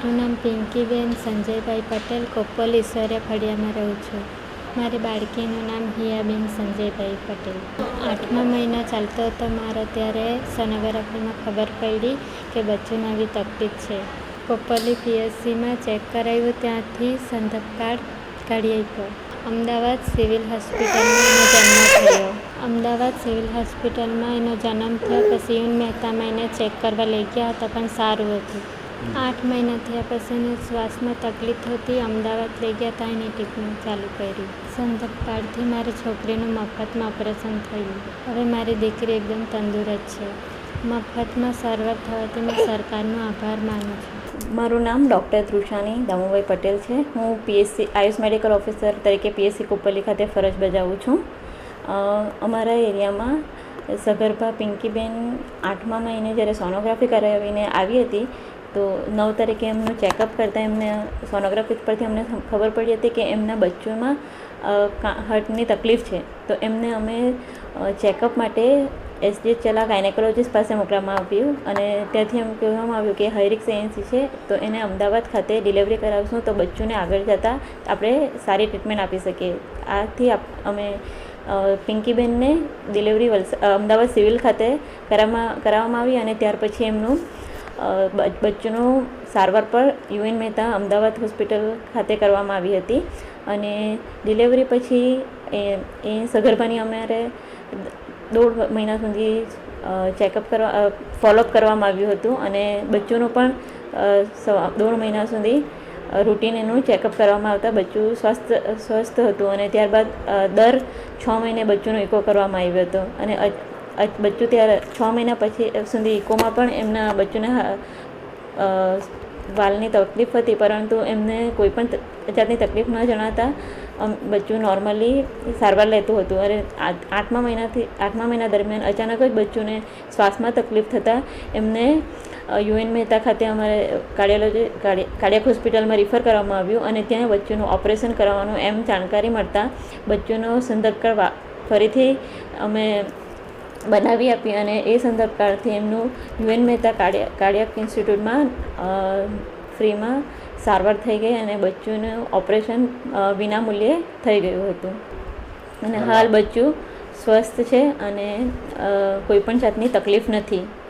મારું નામ પિંકીબેન સંજયભાઈ પટેલ કોપલ ઈશ્વરિયા ફળિયામાં રહું છું. મારી બાળકીનું નામ હિયાબેન સંજયભાઈ પટેલ. આઠમા મહિના ચાલતો હતો મારો ત્યારે સોનોગ્રાફીમાં ખબર પડી કે બચ્ચું આવી તકલીફ છે. કોપલી પીએચસીમાં ચેક કરાવ્યું ત્યાંથી સંદર્ભ કાર્ડ કાઢી આપ્યો. અમદાવાદ સિવિલ હોસ્પિટલમાં એનો જન્મ થયો. અમદાવાદ સિવિલ હોસ્પિટલમાં એનો જન્મ થયો પછી યુન મહેતામાં એને ચેક કરવા લઈ ગયા હતા, પણ સારું હતું. આઠ મહિના થયા પછી એને શ્વાસમાં તકલીફ હતી અમદાવાદ લઈ ગયા હતા એની ટ્રીટમેન્ટ ચાલુ કરી. કાર્ડથી મારી છોકરીનું મફતમાં ઓપરેશન થયું. હવે મારી દીકરી એકદમ તંદુરસ્ત છે. મફતમાં સારવાર થવાથી મેં સરકારનો આભાર માનું છું. મારું નામ ડૉક્ટર તૃષાની દામુભાઈ પટેલ છે. હું પીએસસી આયુષ મેડિકલ ઓફિસર તરીકે પીએસસી કુપલી ખાતે ફરજ બજાવું છું. અમારા એરિયામાં સગર્ભા પિંકીબેન આઠમા મહિને જ્યારે સોનોગ્રાફી કરાવીને આવી હતી તો નવ તારીખે એમનું ચેકઅપ કરતાં એમને સોનોગ્રાફી પરથી અમને ખબર પડી હતી કે એમના બચ્ચોમાં હાર્ટની તકલીફ છે. તો એમને અમે ચેકઅપ માટે એસજી ચલા ગાયનેકોલોજીસ્ટ પાસે મોકલવામાં આવ્યું અને ત્યાંથી એમ કહેવામાં આવ્યું કે હૈરિક એએનસી છે, તો એને અમદાવાદ ખાતે ડિલિવરી કરાવશું, તો બચ્ચોને આગળ જતાં આપણે સારી ટ્રીટમેન્ટ આપી શકીએ. આથી અમે પિંકીબેનને ડિલિવરી અમદાવાદ સિવિલ ખાતે કરાવવામાં કરાવવામાં આવી અને ત્યાર પછી એમનું બચ્ચુનું સારવાર પર યુએન મહેતા અમદાવાદ હોસ્પિટલ ખાતે કરવામાં આવી હતી અને ડિલિવરી પછી એ એ સગર્ભાની અમારે દોઢ મહિના સુધી ચેકઅપ કરવા ફોલોઅપ કરવામાં આવ્યું હતું અને બચ્ચુનું પણ દોઢ મહિના સુધી રૂટીન એનું ચેકઅપ કરવામાં આવતા બચ્ચું સ્વસ્થ સ્વસ્થ હતું અને ત્યારબાદ દર છ મહિને બચ્ચુનો ઇકો કરવામાં આવ્યો હતો અને બચ્ચું ત્યારે છ મહિના પછી સુધી ઇકોમાં પણ એમના બચ્ચુને વાલની તકલીફ હતી, પરંતુ એમને કોઈ પણ જાતની તકલીફ ન જણાતા બચ્ચું નોર્મલી સારવાર લેતું હતું. અને આઠમા મહિનાથી, આઠમા મહિના દરમિયાન અચાનક જ બચ્ચુને શ્વાસમાં તકલીફ થતાં, એમને યુએન મહેતા ખાતે અમારે કાર્ડિયોલોજી કાર્ડિયાક હોસ્પિટલમાં રિફર કરવામાં આવ્યું અને ત્યાં બચ્ચુનું ઓપરેશન કરવાનું એમ જાણકારી મળતા, બચ્ચુનો સંદર્ભ ફરીથી અમે બનાવી આપી અને એ સંદર્ભ કાળથી એમનું યુએન મહેતા કાર્ડિયા કાર્ડિયાક ઇન્સ્ટિટ્યૂટમાં ફ્રીમાં સારવાર થઈ ગઈ અને બચ્ચુંનું ઓપરેશન વિના વિનામૂલ્યે થઈ ગયું હતું. અને હાલ બચ્ચું સ્વસ્થ છે અને કોઈપણ કોઈ પણ જાતની તકલીફ નથી.